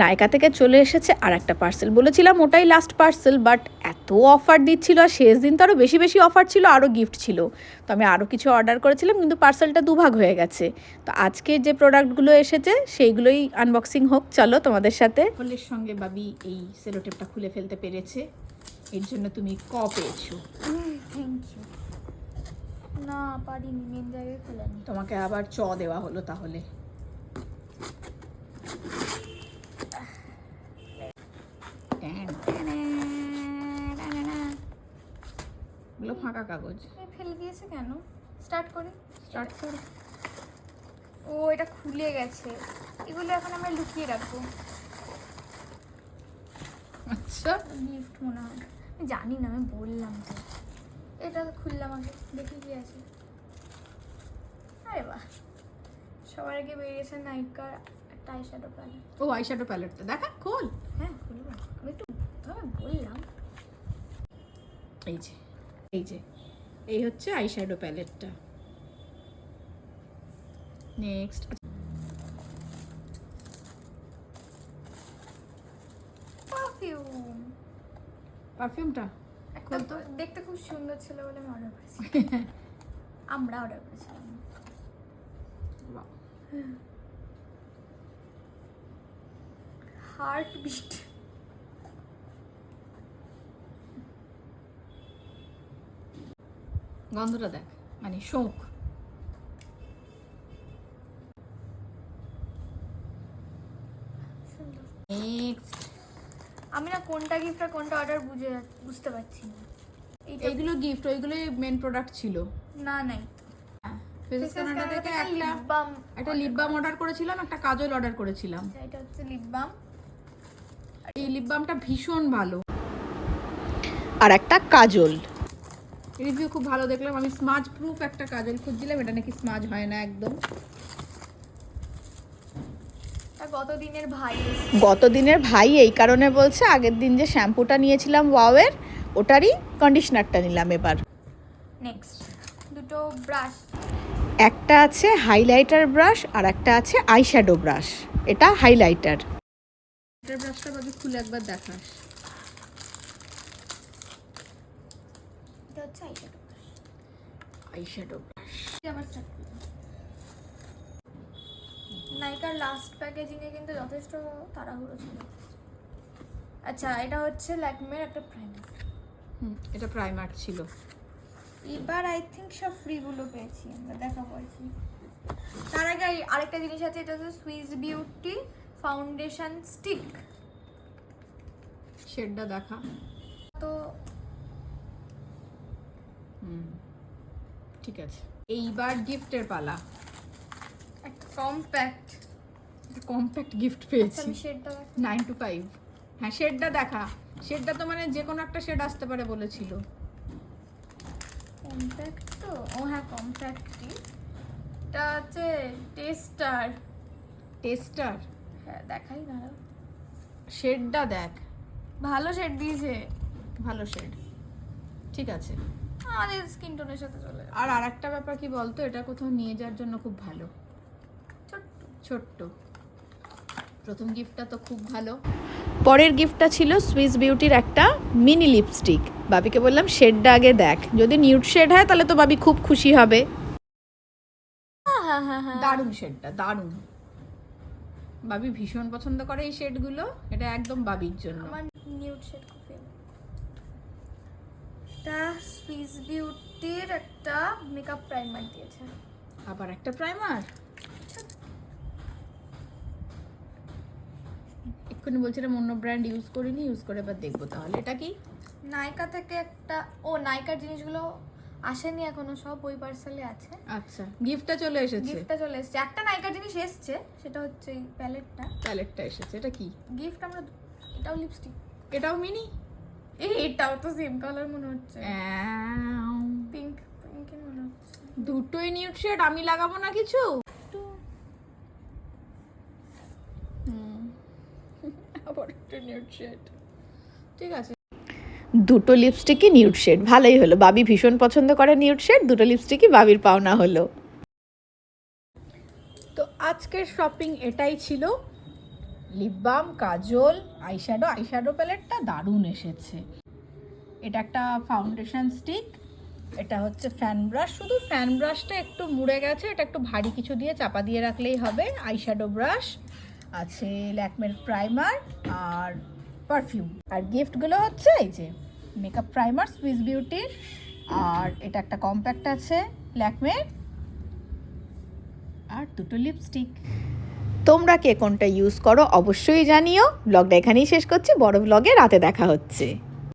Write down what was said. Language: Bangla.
নায়কা থেকে চলে এসেছে আর একটা পার্সেল বলেছিলাম ওটাই লাস্ট পার্সেল বাট এত অফার দিচ্ছিল আর শেষ দিন তো আরও বেশি বেশি অফার ছিল আরও গিফট ছিল। তো আমি আরও কিছু অর্ডার করেছিলাম কিন্তু পার্সেলটা দুভাগ হয়ে গেছে। তো আজকে যে প্রোডাক্টগুলো এসেছে সেইগুলোই আনবক্সিং হোক চলো তোমাদের সাথে। হলের সঙ্গে বাবি এই সেলোটেপটা খুলে ফেলতে পেরেছে। এর জন্য তুমি ক পেয়েছ? থ্যাংক ইউ না পারিনি মেন জায়গায় খোলেনি। তোমাকে আবার চ দেওয়া হলো তাহলে। এগুলো ফাঁকা কাগজ। ফেলে দিয়েছে কেন? স্টার্ট করি। স্টার্ট করো। ও এটা খুলে গেছে। এগুলো এখন আমরা লুকিয়ে রাখব। আচ্ছা। গিফট মনে হয়। জানি না আমি বললাম তো। এটা খুললাম আগে দেখি কি আছে। আরে বাহ! সবার আগে বেরিয়েছে নাইকার একটা আইশ্যাডো প্যালেট ও আইশ্যাডো প্যালেটটা দেখা খোল। হ্যাঁ খুলবো। আমি একটু তবে বললাম। এই যে। এই যে এই হচ্ছে আইশ্যাডো প্যালেটটা নেক্সট পারফিউম পারফিউমটা দেখতে খুব সুন্দর ছিল বলে আমি অর্ডার করেছি। আমরা অর্ডার করেছিলাম। হার্ট বিট গন্ধটা দেখ মানে শোক। আমি না কোনটা গিফট আর কোনটা অর্ডার বুঝে বুঝতে পারছি না। এইগুলো গিফট ওইগুলোই মেন প্রোডাক্ট ছিল। না নাই। ফেসেস কানাডা থেকে একটা লিপ বাম একটা লিপ বাম অর্ডার করেছিলাম একটা কাজল অর্ডার করেছিলাম। এটা হচ্ছে লিপ বাম এই লিপ বামটা ভীষণ ভালো। আর একটা কাজল। রিভিউ খুব ভালো দেখলাম। আমি স্মাজ প্রুফ একটা কাজল খুঁজছিলাম এটা নাকি স্মাজ হয় না একদম। আর গত দিনের ভাই ভাই এই কারণে বলছে আগের দিন যে শ্যাম্পুটা নিয়েছিলাম ওয়াওয়ের ওটারই কন্ডিশনারটা নিলাম এবার। নেক্সট দুটো ব্রাশ একটা আছে হাইলাইটার ব্রাশ আর একটা আছে আইশ্যাডো ব্রাশ এটা হাইলাইটার ব্রাশটা খুলে একবার দেখাস। এটা হচ্ছে আইশ্যাডো আইশ্যাডো ব্রাশ। আবার স্টার্ট নাইকার লাস্ট প্যাকেজিংয়ে কিন্তু যথেষ্ট তাড়াহুড়ো ছিল। আচ্ছা এটা হচ্ছে ল্যাকমের একটা প্রাইমার হুম এটা প্রাইমার ছিল। এবার আই থিঙ্ক সব ফ্রিগুলো পেয়েছি আমরা দেখা পড়ছি তার আগে আরেকটা জিনিস আছে এটা হচ্ছে সুইস বিউটি ফাউন্ডেশন স্টিক শেডটা দেখা। তো ঠিক আছে। এইবার গিফটের পালা। একটা কম্প্যাক্ট কম্প্যাক্ট গিফট পেয়েছি। আমি শেডটা নাইন টু ফাইভ হ্যাঁ শেডটা দেখা। শেডটা তো মানে যে কোনো একটা শেড আসতে পারে বলেছিল। কম্প্যাক্ট তো? ও হ্যাঁ কম্প্যাক্টই এটা হচ্ছে টেস্টার টেস্টার হ্যাঁ দেখাই না শেডটা দেখ। ভালো শেড দিয়েছে। ভালো শেড। ঠিক আছে। আমাদের স্কিন টোনের সাথে চলে যাবে। আর আরেকটা ব্যাপার কি বলতো এটা কোথাও নিয়ে যাওয়ার জন্য খুব ভালো। ছোট্ট। ছোট্ট। প্রথম গিফটটা তো খুব ভালো। পরের গিফটটা ছিল সুইস বিউটির একটা মিনি লিপস্টিক বাবিকে বললাম শেডটা আগে দেখ। যদি নিউড শেড হয় তাহলে তো বাবি খুব খুশি হবে। হ্যাঁ হ্যাঁ হ্যাঁ হ্যাঁ। দারুণ শেডটা দারুণ। বাবি ভীষণ পছন্দ করে এই শেডগুলো এটা একদম বাবির জন্য। আমার নিউড শেড খুব এটা সুইস বিউটির একটা মেকআপ প্রাইমার দিয়েছে। আবার একটা প্রাইমার এক্ষুনি বলছিলাম অন্য ব্র্যান্ড ইউজ করিনি ইউজ করে এবার দেখব তাহলে। এটা কি? নাইকা থেকে একটা ও নাইকার জিনিসগুলো আসেনি এখনও সব ওই পার্সেলে আছে। আচ্ছা গিফটটা চলে এসেছে। গিফটটা চলে এসেছে। একটা নাইকার জিনিস এসছে সেটা হচ্ছে এই প্যালেটটা প্যালেটটা এসেছে এটা কি? গিফট আমরা এটাও লিপস্টিক এটাও মিনি এই এটাও তো সেম কালার মনে হচ্ছে। পিঙ্ক পিঙ্ক মনে হচ্ছে। দুটোই নিউড শেড আমি লাগাবো না কিছু? আবার একটা নিউড শেড ঠিক আছে। দুটো লিপস্টিকই নিউড শেড ভালোই হলো। বাবি ভীষণ পছন্দ করে নিউড শেড দুটো লিপস্টিকই বাবির পাওনা হলো। তো আজকের শপিং এটাই ছিল। লিপ বাম কাজল আইশ্যাডো আইশ্যাডো প্যালেটটা দারুণ এসেছে। এটা একটা ফাউন্ডেশন স্টিক এটা হচ্ছে ফ্যান ব্রাশ শুধু ফ্যান ব্রাশটা একটু মুড়ে গেছে, এটা একটু ভারী কিছু দিয়ে চাপা দিয়ে রাখলেই হবে। আইশ্যাডো ব্রাশ আছে ল্যাকমের প্রাইমার আর পারফিউম আর গিফটগুলো হচ্ছে এই যে মেকআপ প্রাইমার সুইস বিউটির আর এটা একটা কম্প্যাক্ট আছে, ল্যাকমের। আর দুটো লিপস্টিক তোমরা কে কোনটা ইউজ করো অবশ্যই জানিও। ব্লগটা এখানেই শেষ করছি। বড় ব্লগে রাতে দেখা হচ্ছে।